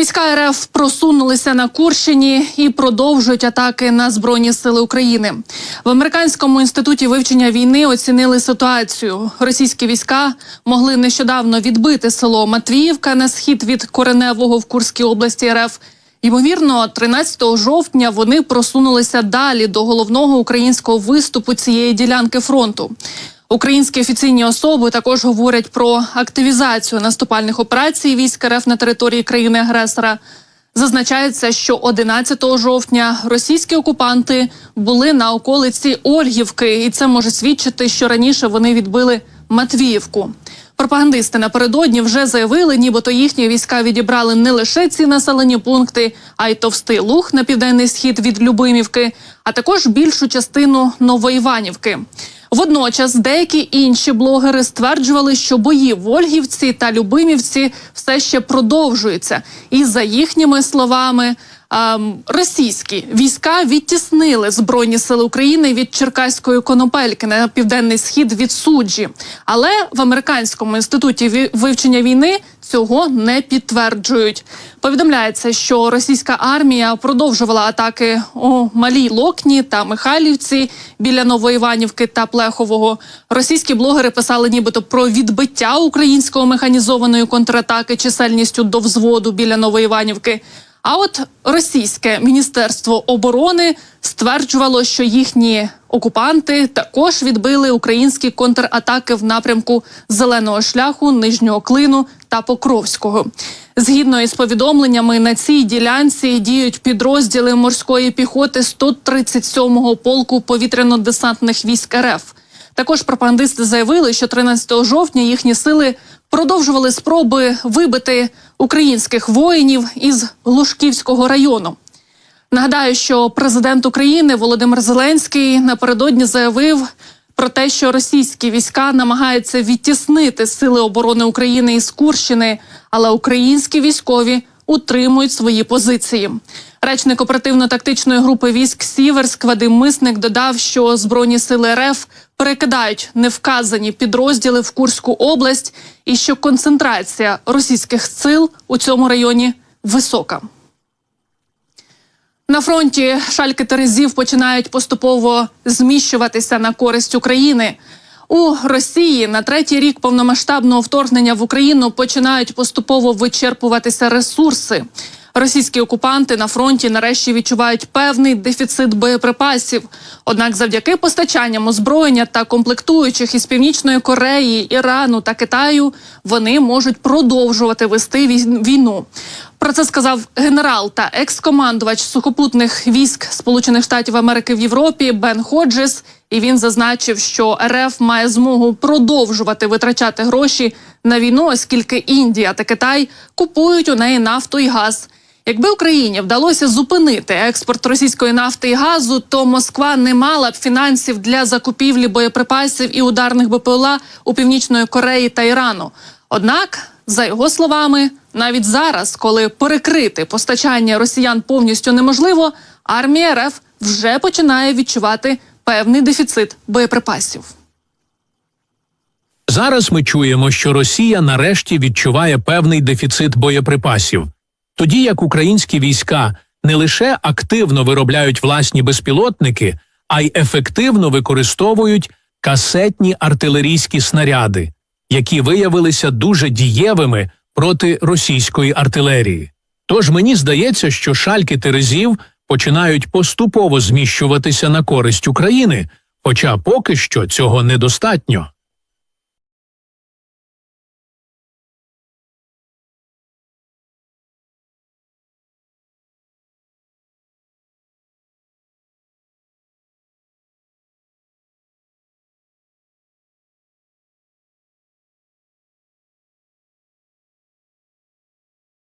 Війська РФ просунулися на Курщині і продовжують атаки на збройні сили України. В американському інституті вивчення війни оцінили ситуацію. Російські війська могли нещодавно відбити село Матвіївка на схід від Кореневого в Курській області РФ. Ймовірно, 13 жовтня вони просунулися далі до головного українського виступу цієї ділянки фронту. Українські офіційні особи також говорять про активізацію наступальних операцій військ РФ на території країни-агресора. Зазначається, що 11 жовтня російські окупанти були на околиці Ольгівки, і це може свідчити, що раніше вони відбили Матвіївку. Пропагандисти напередодні вже заявили, нібито їхні війська відібрали не лише ці населені пункти, а й товстий луг на південний схід від Любимівки, а також більшу частину Новоіванівки. Водночас деякі інші блогери стверджували, що бої в Ольгівці та Любимівці все ще продовжуються, і за їхніми словами. Ем, Російські війська відтіснили збройні сили України від Черкаської конопельки на південний схід від суджі, але в американському інституті вивчення війни цього не підтверджують. Повідомляється, що російська армія продовжувала атаки у Малій Локні та Михайлівці біля Новоіванівки та Плехового. Російські блогери писали нібито про відбиття українського механізованої контратаки чисельністю до взводу біля Новоіванівки. А от російське міністерство оборони стверджувало, що їхні окупанти також відбили українські контратаки в напрямку зеленого шляху, нижнього клину та Покровського. Згідно із повідомленнями, на цій ділянці діють підрозділи морської піхоти 137-го полку повітряно-десантних військ РФ. Також пропагандисти заявили, що 13 жовтня їхні сили продовжували спроби вибити українських воїнів із Глушківського району. Нагадаю, що президент України Володимир Зеленський напередодні заявив про те, що російські війська намагаються відтіснити сили оборони України із Курщини, але українські військові утримують свої позиції. Речник оперативно-тактичної групи військ Сіверськ Вадим Мисник додав, що збройні сили РФ перекидають невказані підрозділи в Курську область, і що концентрація російських сил у цьому районі висока. На фронті шальки терезів починають поступово зміщуватися на користь України. У Росії на третій рік повномасштабного вторгнення в Україну починають поступово вичерпуватися ресурси. Російські окупанти на фронті нарешті відчувають певний дефіцит боєприпасів. Однак, завдяки постачанням озброєння та комплектуючих із північної Кореї, Ірану та Китаю, вони можуть продовжувати вести вій- війну. Про це сказав генерал та екс-командувач сухопутних військ Сполучених Штатів Америки в Європі Бен Ходжес. І він зазначив, що РФ має змогу продовжувати витрачати гроші на війну, оскільки Індія та Китай купують у неї нафту і газ. Якби Україні вдалося зупинити експорт російської нафти і газу, то Москва не мала б фінансів для закупівлі боєприпасів і ударних БПЛА у північної Кореї та Ірану. Однак, за його словами, навіть зараз, коли перекрити постачання росіян повністю неможливо, армія РФ вже починає відчувати певний дефіцит боєприпасів. Зараз ми чуємо, що Росія нарешті відчуває певний дефіцит боєприпасів, тоді як українські війська не лише активно виробляють власні безпілотники, а й ефективно використовують касетні артилерійські снаряди, які виявилися дуже дієвими проти російської артилерії. Тож мені здається, що шальки терезів починають поступово зміщуватися на користь України, хоча поки що цього недостатньо.